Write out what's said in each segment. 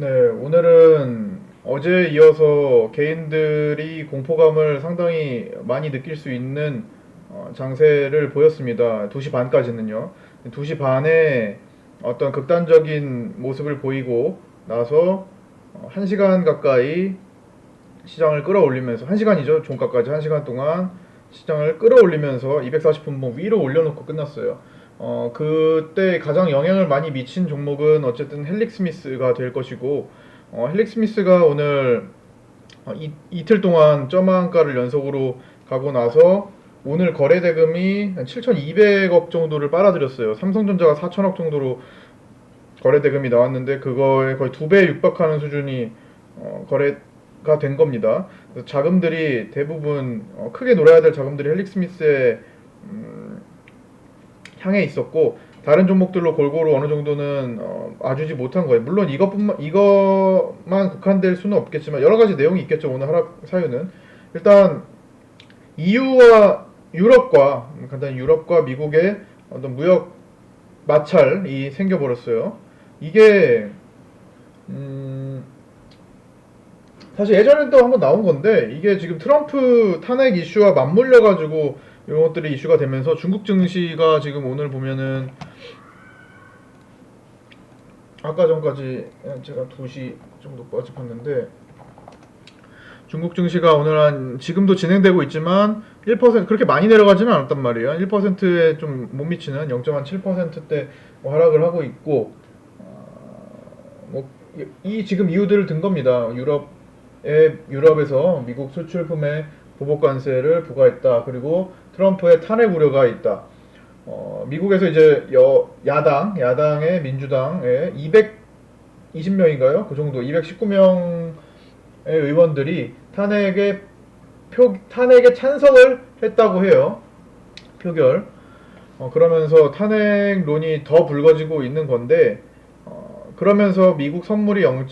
네, 오늘은 어제에 이어서 개인들이 공포감을 상당히 많이 느낄 수 있는 어, 장세를 보였습니다. 2시 반까지는요. 2시 반에 어떤 극단적인 모습을 보이고 나서 어, 1시간 가까이 시장을 끌어올리면서 1시간이죠. 종가까지 1시간 동안 시장을 끌어올리면서 240분봉 위로 올려놓고 끝났어요. 어, 그때 가장 영향을 많이 미친 종목은 어쨌든 헬릭 스미스가 될 것이고 어, 헬릭 스미스가 오늘 어, 이, 이틀 동안 점한가를 연속으로 가고 나서 오늘 거래 대금이 한 7,200억 정도를 빨아들였어요. 삼성전자가 4천억 정도로 거래 대금이 나왔는데 그거에 거의 두배 육박하는 수준이 어, 거래가 된 겁니다. 자금들이 대부분 어, 크게 놀아야 될 자금들이 헬릭 스미스에 음, 향해 있었고 다른 종목들로 골고루 어느 정도는 어, 와주지 못한 거예요. 물론 이것뿐만 이것만 국한될 수는 없겠지만 여러 가지 내용이 있겠죠. 오늘 하락 사유는 일단 EU와 유럽과 간단히 유럽과 미국의 어떤 무역 마찰이 생겨버렸어요. 이게 음, 사실 예전에도 한번 나온 건데 이게 지금 트럼프 탄핵 이슈와 맞물려 가지고 이런 것들이 이슈가 되면서 중국 증시가 지금 오늘 보면은 아까 전까지 제가 2시 정도까지 봤는데 중국 증시가 오늘 한 지금도 진행되고 있지만 1% 그렇게 많이 내려가지는 않았단 말이에요. 1%에 좀 못 미치는 0.7%대 하락을 하고 있고 뭐 이 지금 이유들을 든 겁니다. 유럽에 유럽에서 미국 수출품에 보복 관세를 부과했다. 그리고 트럼프의 탄핵 우려가 있다. 어, 미국에서 이제 여, 야당, 야당의 민주당의 220명인가요? 그 정도, 219명의 의원들이 탄핵에 표, 탄핵에 찬성을 했다고 해요. 표결. 어, 그러면서 탄핵론이 더 불거지고 있는 건데, 어, 그러면서 미국 선물이 0.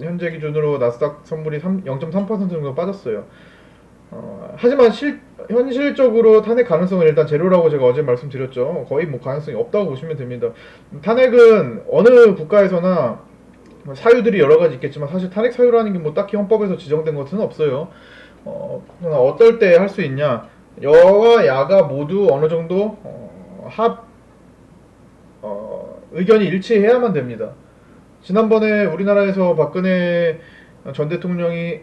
현재 기준으로 나스닥 선물이 3, 0.3% 정도 빠졌어요. 어, 하지만 실, 현실적으로 탄핵 가능성은 일단 제로라고 제가 어제 말씀드렸죠. 거의 뭐 가능성이 없다고 보시면 됩니다. 탄핵은 어느 국가에서나 사유들이 여러 가지 있겠지만 사실 탄핵 사유라는 게 뭐 딱히 헌법에서 지정된 것은 없어요. 어, 어떨 때 할 수 있냐? 여와 야가 모두 어느 정도 어, 합 어, 의견이 일치해야만 됩니다. 지난번에 우리나라에서 박근혜 전 대통령이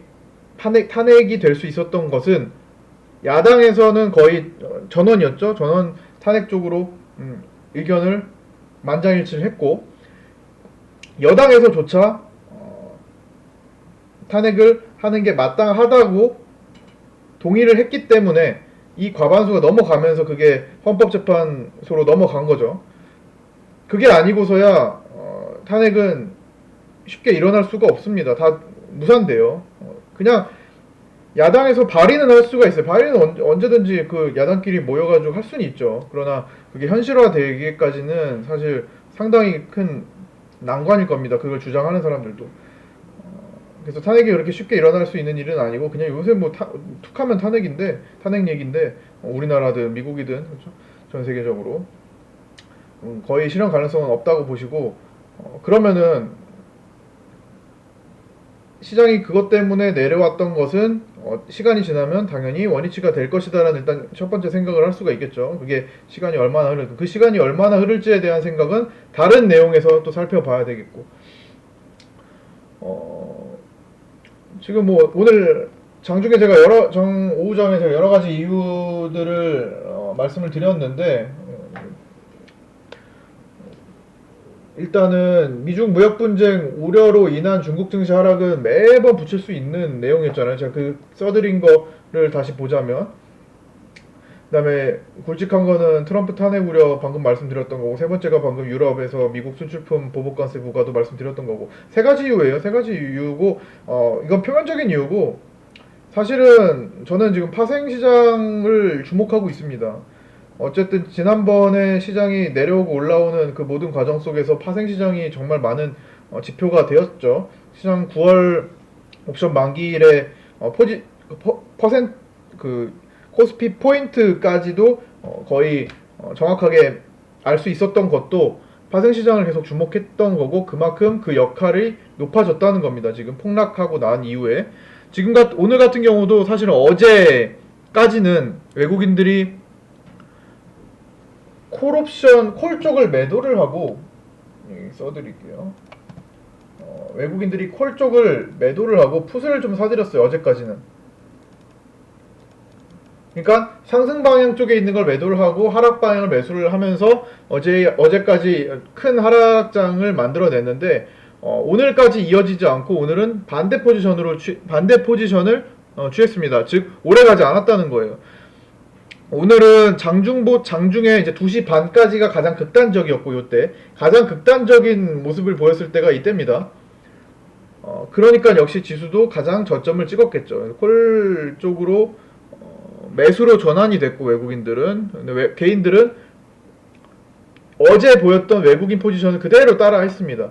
탄핵, 탄핵이 될 수 있었던 것은 야당에서는 거의 전원이었죠. 전원 탄핵 쪽으로 음, 의견을 만장일치를 했고 여당에서조차 어, 탄핵을 하는 게 마땅하다고 동의를 했기 때문에 이 과반수가 넘어가면서 그게 헌법재판소로 넘어간 거죠. 그게 아니고서야 어, 탄핵은 쉽게 일어날 수가 없습니다. 다 무산돼요. 어, 그냥 야당에서 발의는 할 수가 있어요. 발의는 언- 언제든지 그 야당끼리 모여가지고 할 수는 있죠. 그러나 그게 현실화되기까지는 사실 상당히 큰 난관일 겁니다. 그걸 주장하는 사람들도. 어, 그래서 탄핵이 그렇게 쉽게 일어날 수 있는 일은 아니고 그냥 요새 뭐 타, 툭하면 탄핵인데 탄핵 얘기인데 어, 우리나라든 미국이든 그렇죠? 전 세계적으로 음, 거의 실현 가능성은 없다고 보시고 어, 그러면은 시장이 그것 때문에 내려왔던 것은 어, 시간이 지나면 당연히 원위치가 될 것이다라는 일단 첫 번째 생각을 할 수가 있겠죠. 그게 시간이 얼마나 흐르 그 시간이 얼마나 흐를지에 대한 생각은 다른 내용에서 또 살펴봐야 되겠고. 어, 지금 뭐 오늘 장중에 제가 여러 정 오후장에 제가 여러 가지 이유들을 어, 말씀을 드렸는데 일단은 미중 무역 분쟁 우려로 인한 중국 증시 하락은 매번 붙일 수 있는 내용이었잖아요. 제가 그 써드린 거를 다시 보자면 그다음에 굵직한 거는 트럼프 탄핵 우려 방금 말씀드렸던 거고 세 번째가 방금 유럽에서 미국 수출품 보복 관세 부과도 말씀드렸던 거고 세 가지 이유예요. 세 가지 이유고 어 이건 표면적인 이유고 사실은 저는 지금 파생 시장을 주목하고 있습니다. 어쨌든 지난번에 시장이 내려오고 올라오는 그 모든 과정 속에서 파생 시장이 정말 많은 어, 지표가 되었죠. 시장 9월 옵션 만기일에 어, 포지 퍼, 퍼센트 그 코스피 포인트까지도 어, 거의 어, 정확하게 알 수 있었던 것도 파생 시장을 계속 주목했던 거고 그만큼 그 역할이 높아졌다는 겁니다. 지금 폭락하고 난 이후에 지금 같 오늘 같은 경우도 사실은 어제까지는 외국인들이 콜옵션 콜 쪽을 매도를 하고 여기 써드릴게요. 어, 외국인들이 콜 쪽을 매도를 하고 풋을 좀 사들였어요. 어제까지는. 그러니까 상승 방향 쪽에 있는 걸 매도를 하고 하락 방향을 매수를 하면서 어제 어제까지 큰 하락장을 만들어냈는데 어, 오늘까지 이어지지 않고 오늘은 반대 포지션으로 취, 반대 포지션을 어, 취했습니다. 즉 오래 가지 않았다는 거예요. 오늘은 장중보 장중에 이제 2시 반까지가 가장 극단적이었고 요때 가장 극단적인 모습을 보였을 때가 이때입니다. 어, 그러니까 역시 지수도 가장 저점을 찍었겠죠. 콜 쪽으로 어, 매수로 전환이 됐고 외국인들은 근데 외- 개인들은 어제 보였던 외국인 포지션을 그대로 따라 했습니다.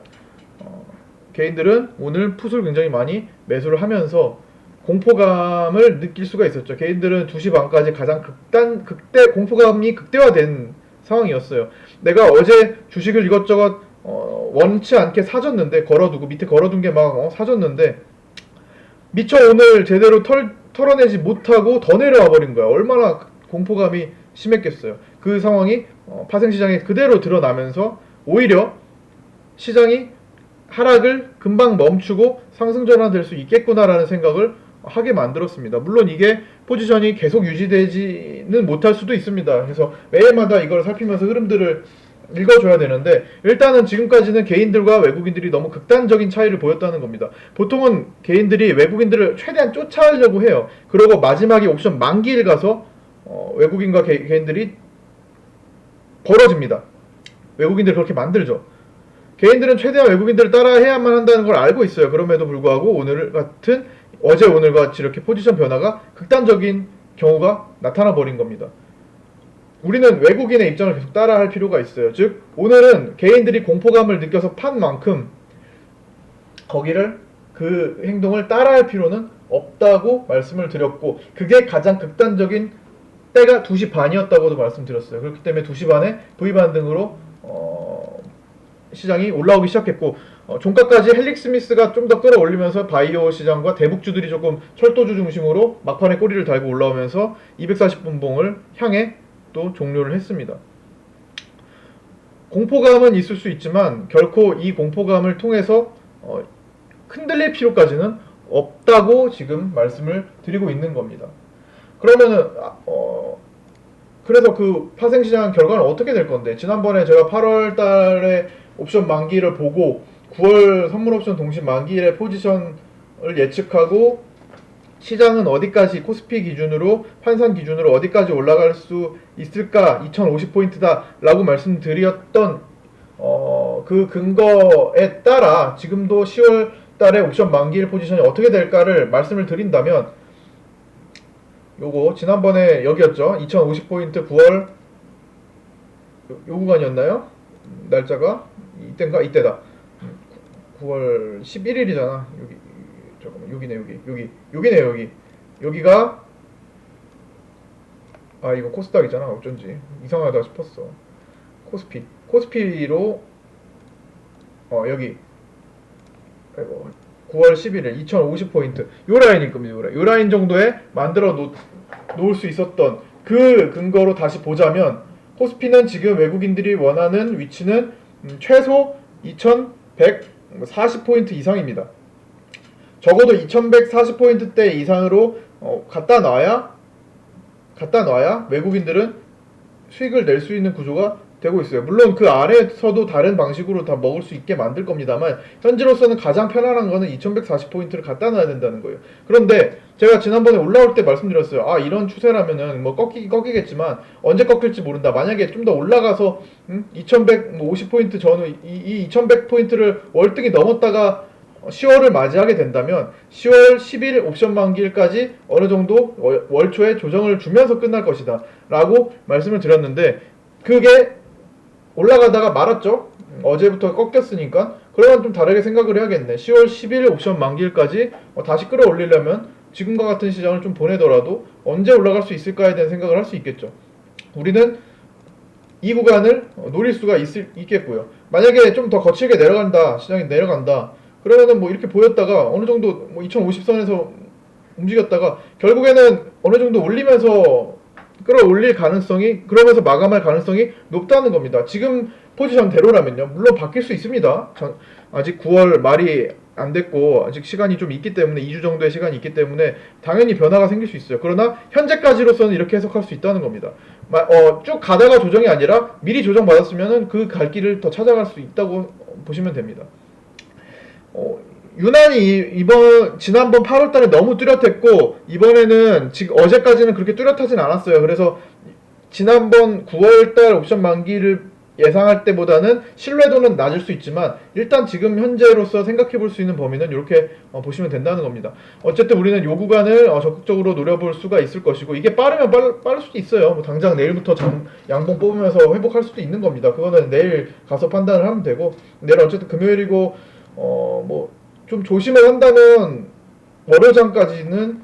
어, 개인들은 오늘 풋을 굉장히 많이 매수를 하면서 공포감을 느낄 수가 있었죠. 개인들은 2시 반까지 가장 극단 극대 공포감이 극대화된 상황이었어요. 내가 어제 주식을 이것저것 어, 원치 않게 사줬는데 걸어두고 밑에 걸어둔 게막 어, 사줬는데 미처 오늘 제대로 털, 털어내지 못하고 더 내려와 버린 거야. 얼마나 공포감이 심했겠어요. 그 상황이 어, 파생 시장에 그대로 드러나면서 오히려 시장이 하락을 금방 멈추고 상승 전환될 수 있겠구나라는 생각을 하게 만들었습니다. 물론 이게 포지션이 계속 유지되지는 못할 수도 있습니다. 그래서 매일마다 이걸 살피면서 흐름들을 읽어줘야 되는데 일단은 지금까지는 개인들과 외국인들이 너무 극단적인 차이를 보였다는 겁니다. 보통은 개인들이 외국인들을 최대한 쫓아하려고 해요. 그리고 마지막에 옵션 만기일 가서 어, 외국인과 개, 개인들이 벌어집니다. 외국인들 그렇게 만들죠. 개인들은 최대한 외국인들을 따라해야만 한다는 걸 알고 있어요. 그럼에도 불구하고 오늘 같은 어제 오늘 같이 이렇게 포지션 변화가 극단적인 경우가 나타나 버린 겁니다. 우리는 외국인의 입장을 계속 따라 할 필요가 있어요. 즉 오늘은 개인들이 공포감을 느껴서 판 만큼 거기를 그 행동을 따라 할 필요는 없다고 말씀을 드렸고 그게 가장 극단적인 때가 2시 반이었다고도 말씀드렸어요. 그렇기 때문에 2시 반에 V 반등으로 어, 시장이 올라오기 시작했고 어, 종가까지 헬릭 스미스가 좀 더 끌어올리면서 바이오 시장과 대북주들이 조금 철도주 중심으로 막판에 꼬리를 달고 올라오면서 240분봉을 향해 또 종료를 했습니다. 공포감은 있을 수 있지만 결코 이 공포감을 통해서 어, 흔들릴 필요까지는 없다고 지금 말씀을 드리고 있는 겁니다. 그러면은 아, 어, 그래서 그 파생시장 결과는 어떻게 될 건데 지난번에 제가 8월 달에 옵션 만기를 보고 9월 선물 옵션 동시 만기일의 포지션을 예측하고 시장은 어디까지 코스피 기준으로 환산 기준으로 어디까지 올라갈 수 있을까? 2050포인트다 라고 말씀드렸던 어, 그 근거에 따라 지금도 10월 달에 옵션 만기일 포지션이 어떻게 될까를 말씀을 드린다면 요거 지난번에 여기였죠? 2050포인트 9월 요, 요 구간이었나요? 음, 날짜가? 이때인가? 이때다 9월 11일이잖아. 여기 잠깐만 여기네 여기. 여기 여기네 여기. 여기가 아 이거 코스닥이잖아 어쩐지. 이상하다 싶었어. 코스피 코스피로 어 여기. 아이고 9월 11일 2050포인트. 요 라인일 겁니다 요 라인, 요 라인 정도에 만들어 놓, 놓을 수 있었던 그 근거로 다시 보자면 코스피는 지금 외국인들이 원하는 위치는 음, 최소 2140포인트 이상입니다. 적어도 2140포인트대 이상으로 어, 갖다 놔야 갖다 놔야 외국인들은 수익을 낼 수 있는 구조가 되고 있어요. 물론 그 아래에서도 다른 방식으로 다 먹을 수 있게 만들 겁니다만 현재로서는 가장 편안한 거는 2140포인트를 갖다 놔야 된다는 거예요. 그런데 제가 지난번에 올라올 때 말씀드렸어요. 아 이런 추세라면은 뭐 꺾이기 꺾이겠지만 언제 꺾일지 모른다. 만약에 좀 더 올라가서 음? 2150포인트 전후 이, 이 2100포인트를 월등히 넘었다가 10월을 맞이하게 된다면 10월 10일 옵션 만기일까지 어느 정도 월- 월초에 조정을 주면서 끝날 것이다 라고 말씀을 드렸는데 그게 올라가다가 말았죠 어제부터 꺾였으니까 그러면 좀 다르게 생각을 해야겠네 10월 10일 옵션 만기일까지 어, 다시 끌어올리려면 지금과 같은 시장을 좀 보내더라도 언제 올라갈 수 있을까에 대한 생각을 할 수 있겠죠 우리는 이 구간을 어, 노릴 수가 있을, 있겠고요. 만약에 좀 더 거칠게 내려간다, 시장이 내려간다. 그러면은 뭐 이렇게 보였다가 어느 정도 뭐 2050선에서 움직였다가 결국에는 어느 정도 올리면서 끌어올릴 가능성이 그러면서 마감할 가능성이 높다는 겁니다. 지금 포지션대로라면요. 물론 바뀔 수 있습니다. 전- 아직 9월 말이 안 됐고 아직 시간이 좀 있기 때문에 2주 정도의 시간이 있기 때문에 당연히 변화가 생길 수 있어요. 그러나 현재까지로서는 이렇게 해석할 수 있다는 겁니다. 마- 어, 쭉 가다가 조정이 아니라 미리 조정 받았으면은 그갈 길을 더 찾아갈 수 있다고 보시면 됩니다. 어, 유난히 이- 이번 지난번 8월달에 너무 뚜렷했고 이번에는 지금 어제까지는 그렇게 뚜렷하진 않았어요. 그래서 지난번 9월달 옵션 만기를 예상할 때보다는 신뢰도는 낮을 수 있지만 일단 지금 현재로서 생각해 볼 수 있는 범위는 이렇게 어, 보시면 된다는 겁니다. 어쨌든 우리는 요 구간을 어, 적극적으로 노려볼 수가 있을 것이고 이게 빠르면 빠르, 빠를 수도 있어요. 뭐 당장 내일부터 장, 양봉 뽑으면서 회복할 수도 있는 겁니다. 그거는 내일 가서 판단을 하면 되고 내일 어쨌든 금요일이고 어뭐 좀 조심을 한다면 월요장까지는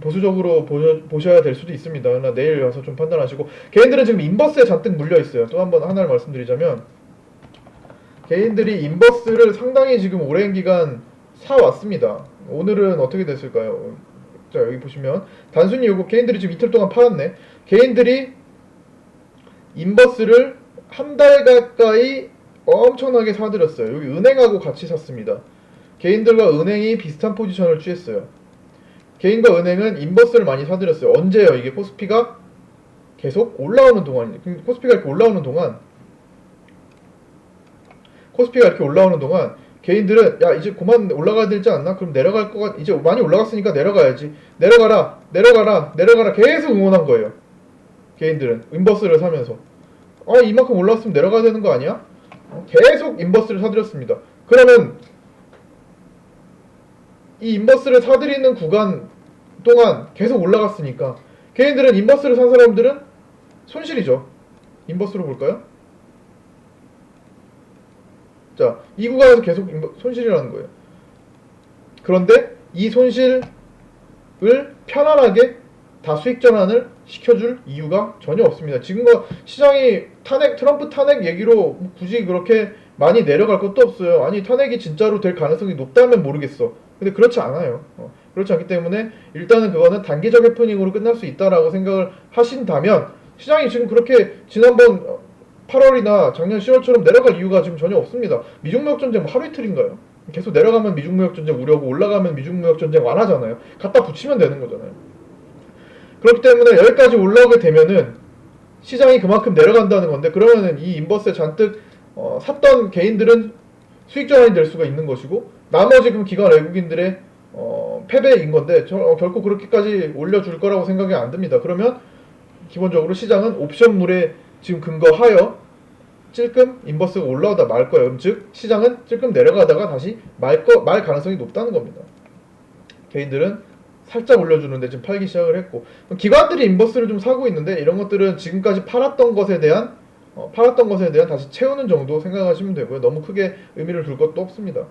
보수적으로 보셔, 보셔야 될 수도 있습니다. 그러나 내일 가서 좀 판단하시고 개인들은 지금 인버스에 잔뜩 물려 있어요. 또 한 번 하나를 말씀드리자면 개인들이 인버스를 상당히 지금 오랜 기간 사 왔습니다. 오늘은 어떻게 됐을까요? 자 여기 보시면 단순히 요거 개인들이 지금 이틀 동안 팔았네. 개인들이 인버스를 한 달 가까이 엄청나게 사들였어요. 여기 은행하고 같이 샀습니다. 개인들과 은행이 비슷한 포지션을 취했어요. 개인과 은행은 인버스를 많이 사들였어요. 언제요? 이게 코스피가 계속 올라오는 동안, 코스피가 이렇게 올라오는 동안, 코스피가 이렇게 올라오는 동안 개인들은 야 이제 그만 올라가야 되지 않나? 그럼 내려갈 거가 이제 많이 올라갔으니까 내려가야지. 내려가라, 내려가라, 내려가라 계속 응원한 거예요. 개인들은 인버스를 사면서 아 이만큼 올라왔으면 내려가야 되는 거 아니야? 어, 계속 인버스를 사들였습니다. 그러면 이 인버스를 사들이는 구간 동안 계속 올라갔으니까 개인들은 인버스를 산 사람들은 손실이죠. 인버스로 볼까요? 자, 이 구간에서 계속 손실이라는 거예요. 그런데 이 손실을 편안하게 다 수익 전환을 시켜줄 이유가 전혀 없습니다. 지금과 시장이 탄핵 트럼프 탄핵 얘기로 굳이 그렇게 많이 내려갈 것도 없어요. 아니 탄핵이 진짜로 될 가능성이 높다면 모르겠어. 근데 그렇지 않아요. 어, 그렇지 않기 때문에 일단은 그거는 단기적 해프닝으로 끝날 수 있다라고 생각을 하신다면 시장이 지금 그렇게 지난번 8월이나 작년 10월처럼 내려갈 이유가 지금 전혀 없습니다. 미중무역 전쟁 뭐 하루 이틀인가요? 계속 내려가면 미중무역 전쟁 우려고 올라가면 미중무역 전쟁 완화잖아요. 갖다 붙이면 되는 거잖아요. 그렇기 때문에 여기까지 올라오게 되면은 시장이 그만큼 내려간다는 건데 그러면은 이 인버스에 잔뜩 어, 샀던 개인들은 수익 전환이 될 수가 있는 것이고 나머지 그럼 기관 외국인들의 어, 패배인 건데 저, 어, 결코 그렇게까지 올려줄 거라고 생각이 안 듭니다. 그러면 기본적으로 시장은 옵션물에 지금 근거하여 찔끔 인버스가 올라오다 말 거예요. 즉 시장은 찔끔 내려가다가 다시 말, 거, 말 가능성이 높다는 겁니다. 개인들은 살짝 올려주는데 지금 팔기 시작을 했고 기관들이 인버스를 좀 사고 있는데 이런 것들은 지금까지 팔았던 것에 대한 어, 팔았던 것에 대한 다시 채우는 정도 생각하시면 되고요. 너무 크게 의미를 둘 것도 없습니다.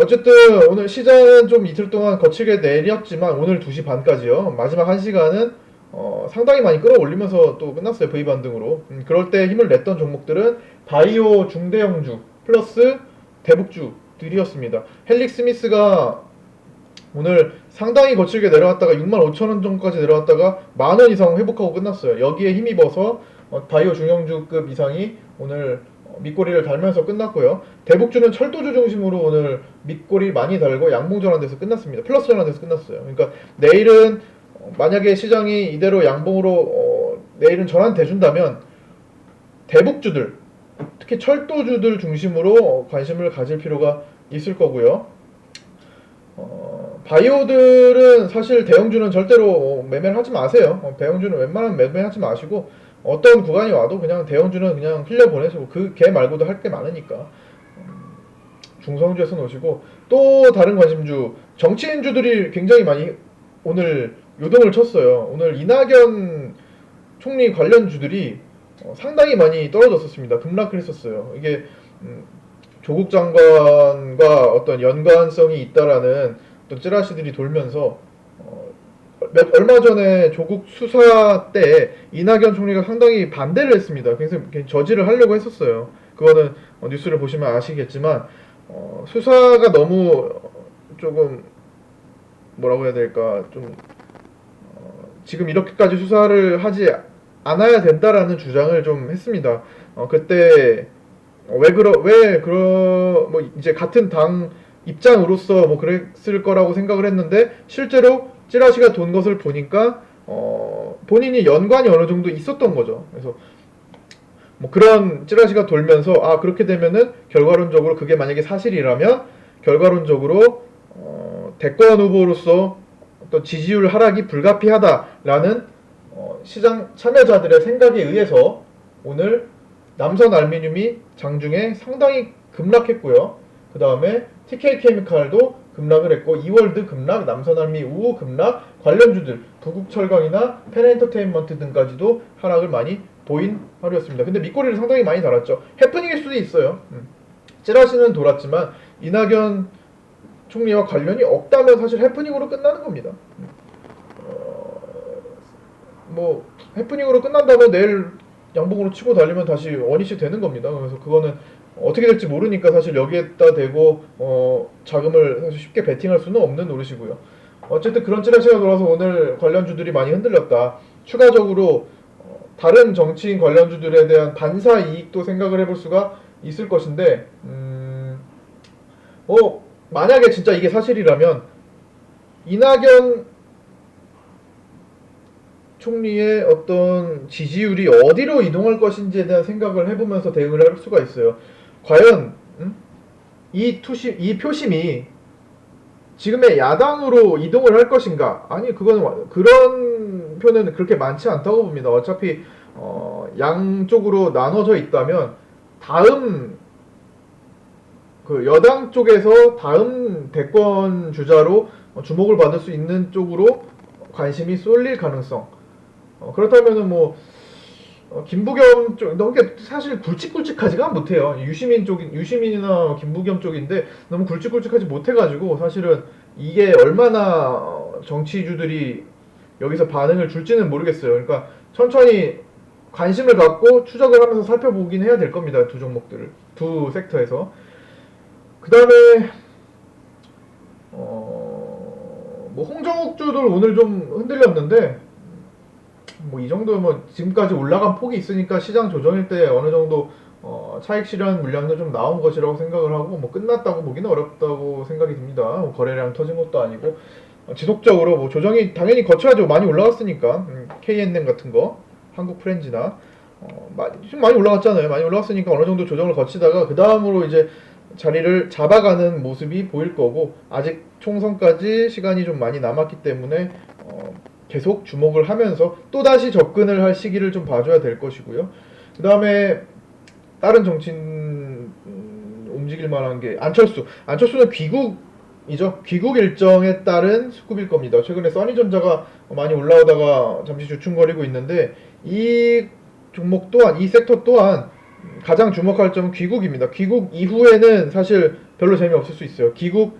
어쨌든 오늘 시장은 좀 이틀 동안 거칠게 내렸지만 오늘 2시 반까지요. 마지막 1시간은 어, 상당히 많이 끌어올리면서 또 끝났어요. V 반등으로. 음, 그럴 때 힘을 냈던 종목들은 바이오 중대형주 플러스 대북주들이었습니다. 헬릭 스미스가 오늘 상당히 거칠게 내려왔다가 6만 5천 원 정도까지 내려왔다가 만 원 이상 회복하고 끝났어요. 여기에 힘입어서 어, 바이오 중형주급 이상이 오늘 어, 밑꼬리를 달면서 끝났고요. 대북주는 철도주 중심으로 오늘 밑꼬리 많이 달고 양봉 전환돼서 끝났습니다. 플러스 전환돼서 끝났어요. 그러니까 내일은 어, 만약에 시장이 이대로 양봉으로 어, 내일은 전환돼 준다면 대북주들 특히 철도주들 중심으로 어, 관심을 가질 필요가 있을 거고요. 어, 바이오들은 사실 대형주는 절대로 매매를 하지 마세요. 어, 대형주는 웬만하면 매매하지 마시고 어떤 구간이 와도 그냥 대형주는 그냥 흘려 보내시고 그 걔 말고도 할 게 많으니까 음, 중성주에서 놓으시고 또 다른 관심주 정치인주들이 굉장히 많이 오늘 요동을 쳤어요. 오늘 이낙연 총리 관련 주들이 어, 상당히 많이 떨어졌었습니다. 급락을 했었어요. 이게 음, 조국 장관과 어떤 연관성이 있다라는 또 찌라시들이 돌면서 어, 몇, 얼마 전에 조국 수사 때 이낙연 총리가 상당히 반대를 했습니다. 이렇게 저지를 하려고 했었어요. 그거는 어, 뉴스를 보시면 아시겠지만 어, 수사가 너무 조금 뭐라고 해야 될까 좀 어, 지금 이렇게까지 수사를 하지 않아야 된다라는 주장을 좀 했습니다. 어, 그때 어, 왜 그러 왜 그러 뭐 이제 같은 당 입장으로서 뭐 그랬을 거라고 생각을 했는데 실제로 찌라시가 돈 것을 보니까 어 본인이 연관이 어느 정도 있었던 거죠. 그래서 뭐 그런 찌라시가 돌면서 아 그렇게 되면은 결과론적으로 그게 만약에 사실이라면 결과론적으로 어 대권 후보로서 어떤 지지율 하락이 불가피하다라는 어 시장 참여자들의 생각에 의해서 오늘 남선 알미늄이 장중에 상당히 급락했고요. 그 다음에 TK 케미칼도 급락을 했고 이월드 급락, 남선알미 우호 급락, 관련주들 부국철강이나 펜엔터테인먼트 등까지도 하락을 많이 보인 하루였습니다. 근데 밑꼬리를 상당히 많이 달았죠. 해프닝일 수도 있어요. 음. 찌라시는 돌았지만 이낙연 총리와 관련이 없다면 사실 해프닝으로 끝나는 겁니다. 음. 어, 뭐 해프닝으로 끝난다면 내일 양봉으로 치고 달리면 다시 원위치 되는 겁니다. 그래서 그거는 어떻게 될지 모르니까 사실 여기에다 대고 어, 자금을 사실 쉽게 베팅할 수는 없는 노릇이고요. 어쨌든 그런 찌라시가 돌아서 오늘 관련주들이 많이 흔들렸다. 추가적으로 어, 다른 정치인 관련주들에 대한 반사 이익도 생각을 해볼 수가 있을 것인데, 음, 어, 만약에 진짜 이게 사실이라면 이낙연 총리의 어떤 지지율이 어디로 이동할 것인지에 대한 생각을 해보면서 대응을 할 수가 있어요. 과연 음? 이 투심, 이 표심이 지금의 야당으로 이동을 할 것인가? 아니 와- 그런 표는 그렇게 많지 않다고 봅니다. 어차피 어, 양쪽으로 나눠져 있다면 다음 그 여당 쪽에서 다음 대권 주자로 어, 주목을 받을 수 있는 쪽으로 관심이 쏠릴 가능성. 어, 그렇다면은 뭐 어, 김부겸 쪽 너무 이렇게 사실 굵직굵직하지가 못해요. 유시민 쪽 유시민이나 김부겸 쪽인데 너무 굵직굵직하지 못해가지고 사실은 이게 얼마나 어, 정치주들이 여기서 반응을 줄지는 모르겠어요. 그러니까 천천히 관심을 갖고 추적을 하면서 살펴보긴 해야 될 겁니다. 두 종목들을 두 섹터에서 그 다음에 어 뭐 홍정욱 주들 오늘 좀 흔들렸는데 뭐 이 정도면 지금까지 올라간 폭이 있으니까 시장 조정일 때 어느 정도 어, 차익 실현 물량도 좀 나온 것이라고 생각을 하고 뭐 끝났다고 보기는 어렵다고 생각이 듭니다. 뭐 거래량 터진 것도 아니고 어, 지속적으로 뭐 조정이 당연히 거쳐야죠. 많이 올라갔으니까 음, KNN 같은 거 한국 프렌즈나 어, 많이, 좀 많이 올라갔잖아요. 많이 올라갔으니까 어느 정도 조정을 거치다가 그 다음으로 이제 자리를 잡아가는 모습이 보일 거고 아직 총선까지 시간이 좀 많이 남았기 때문에 어, 계속 주목을 하면서 또 다시 접근을 할 시기를 좀 봐줘야 될 것이고요. 그 다음에 다른 정치인 음, 움직일 만한 게 안철수. 안철수는 귀국이죠. 귀국 일정에 따른 수급일 겁니다. 최근에 써니전자가 많이 올라오다가 잠시 주춤거리고 있는데 이 종목 또한 이 섹터 또한 가장 주목할 점은 귀국입니다. 귀국 이후에는 사실 별로 재미없을 수 있어요. 귀국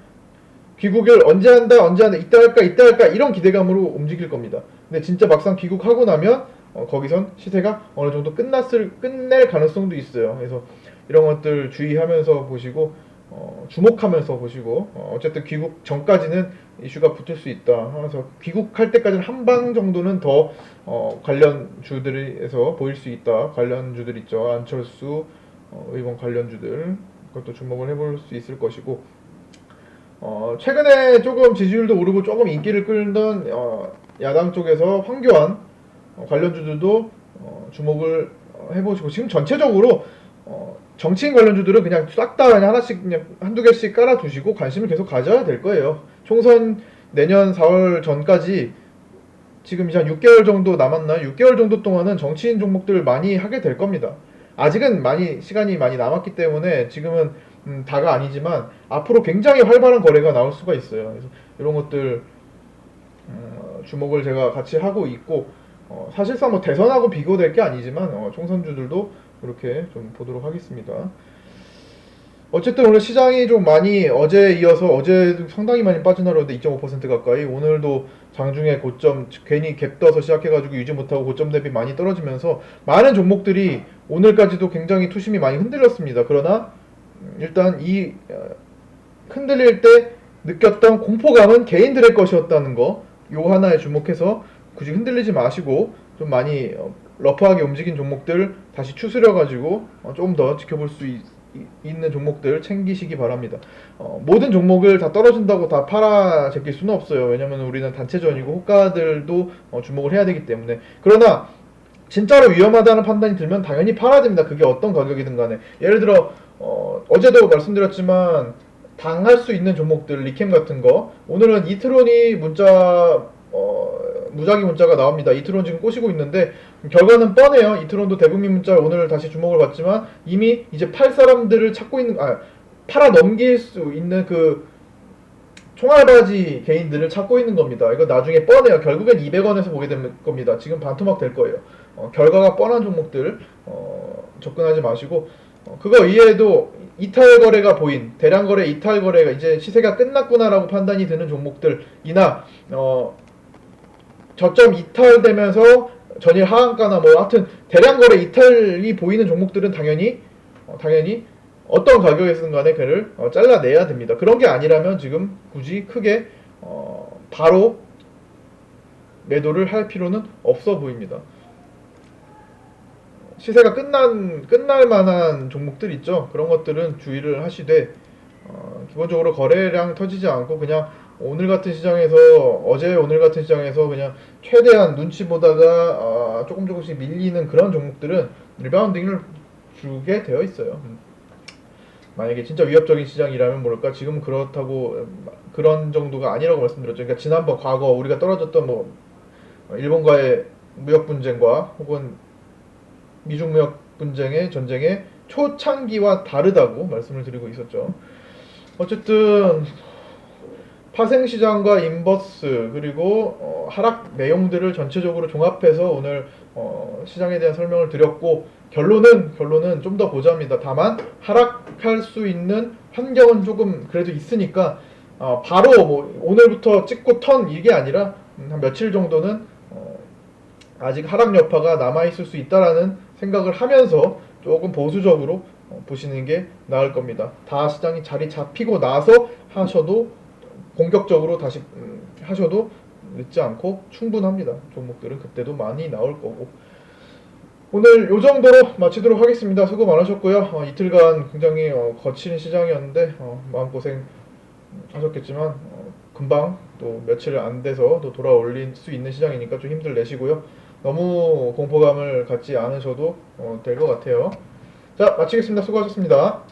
귀국을 언제 한다, 언제 한다, 이따 할까, 이따 할까 이런 기대감으로 움직일 겁니다. 근데 진짜 막상 귀국하고 나면 어, 거기선 시세가 어느 정도 끝났을 끝낼 가능성도 있어요. 그래서 이런 것들 주의하면서 보시고 어, 주목하면서 보시고 어, 어쨌든 귀국 전까지는 이슈가 붙을 수 있다. 하면서 귀국할 때까지는 한 방 정도는 더 어, 관련 주들에서 보일 수 있다. 관련 주들 있죠. 안철수 어, 의원 관련 주들 그것도 주목을 해볼 수 있을 것이고 어, 최근에 조금 지지율도 오르고 조금 인기를 끌던 어, 야당 쪽에서 황교안 어, 관련주들도 어, 주목을 어, 해보시고 지금 전체적으로 어, 정치인 관련주들은 그냥 싹 다 하나씩 그냥 한두 개씩 깔아두시고 관심을 계속 가져야 될 거예요. 총선 내년 4월 전까지 지금 이제 한 6개월 정도 남았나요? 6개월 정도 동안은 정치인 종목들을 많이 하게 될 겁니다. 아직은 많이 시간이 많이 남았기 때문에 지금은 음, 다가 아니지만 앞으로 굉장히 활발한 거래가 나올 수가 있어요. 그래서 이런 것들 어, 주목을 제가 같이 하고 있고 어, 사실상 뭐 대선하고 비교될 게 아니지만 어, 총선주들도 이렇게 좀 보도록 하겠습니다. 어쨌든 오늘 시장이 좀 많이 어제 이어서 어제 상당히 많이 하루인데 2.5% 가까이 오늘도 장중에 고점 괜히 갭 떠서 시작해가지고 유지 못하고 고점 대비 많이 떨어지면서 많은 종목들이 오늘까지도 굉장히 투심이 많이 흔들렸습니다. 그러나 음, 일단 이 어, 흔들릴 때 느꼈던 공포감은 개인들의 것이었다는 거, 요 하나에 주목해서 굳이 흔들리지 마시고 좀 많이 어, 러프하게 움직인 종목들 다시 추스려가지고 어, 조금 더 지켜볼 수 있, 는 종목들 챙기시기 바랍니다. 어, 모든 종목을 다 떨어진다고 다 팔아 제낄 수는 없어요. 왜냐면 우리는 단체전이고 호가들도 어, 주목을 해야 되기 때문에. 그러나 진짜로 위험하다는 판단이 들면 당연히 팔아야 됩니다. 그게 어떤 가격이든 간에. 예를 들어 어, 어제도 말씀드렸지만 당할 수 있는 종목들 리캠 같은 거 오늘은 이트론이 문자 어, 무작위 문자가 나옵니다. 이트론 지금 꼬시고 있는데 결과는 뻔해요. 이트론도 대국민 문자 오늘 다시 주목을 받지만 이미 이제 팔 사람들을 찾고 있는 아 팔아 넘길 수 있는 그 총알바지 개인들을 찾고 있는 겁니다. 이거 나중에 뻔해요. 결국엔 200원에서 보게 될 겁니다. 지금 반토막 될 거예요. 어, 결과가 뻔한 종목들 어, 접근하지 마시고 어, 그거 이외에도 이탈 거래가 보인 대량 거래 이탈 거래가 이제 시세가 끝났구나라고 판단이 드는 종목들이나 어, 저점 이탈되면서 전일 하한가나 뭐 하여튼 대량 거래 이탈이 보이는 종목들은 당연히 어, 당연히 어떤 가격에서든 간에 그를 어, 잘라내야 됩니다. 그런 게 아니라면 지금 굳이 크게 어, 바로 매도를 할 필요는 없어 보입니다. 시세가 끝난 끝날 만한 종목들 있죠. 그런 것들은 주의를 하시되 어, 기본적으로 거래량 터지지 않고 그냥 오늘 같은 시장에서 어제 오늘 같은 시장에서 그냥 최대한 눈치 보다가 어, 조금 조금씩 밀리는 그런 종목들은 리바운딩을 주게 되어 있어요. 음. 만약에 진짜 위협적인 시장이라면 모를까 지금은 그렇다고 음, 그런 정도가 아니라고 말씀드렸죠. 그러니까 지난번 과거 우리가 떨어졌던 뭐 일본과의 무역 분쟁과 혹은 미중 무역 분쟁의 전쟁의 초창기와 다르다고 말씀을 드리고 있었죠. 어쨌든 파생 시장과 인버스 그리고 어, 하락 내용들을 전체적으로 종합해서 오늘 어, 시장에 대한 설명을 드렸고 결론은 결론은 좀 더 보자입니다. 다만 하락할 수 있는 환경은 조금 그래도 있으니까 어, 바로 뭐 오늘부터 찍고 턴 이게 아니라 음, 한 며칠 정도는 어, 아직 하락 여파가 남아 있을 수 있다라는 생각을 하면서 조금 보수적으로 어, 보시는 게 나을 겁니다. 다 시장이 자리 잡히고 나서 하셔도 본격적으로 다시 음, 하셔도 늦지 않고 충분합니다. 종목들은 그때도 많이 나올 거고. 오늘 요 정도로 마치도록 하겠습니다. 수고 많으셨고요. 어, 이틀간 굉장히 어, 거친 시장이었는데 어, 마음고생 하셨겠지만 어, 금방 또 며칠 안 돼서 또 돌아올릴 수 있는 시장이니까 좀 힘들 내시고요. 너무 공포감을 갖지 않으셔도 어, 될 것 같아요. 자 마치겠습니다. 수고하셨습니다.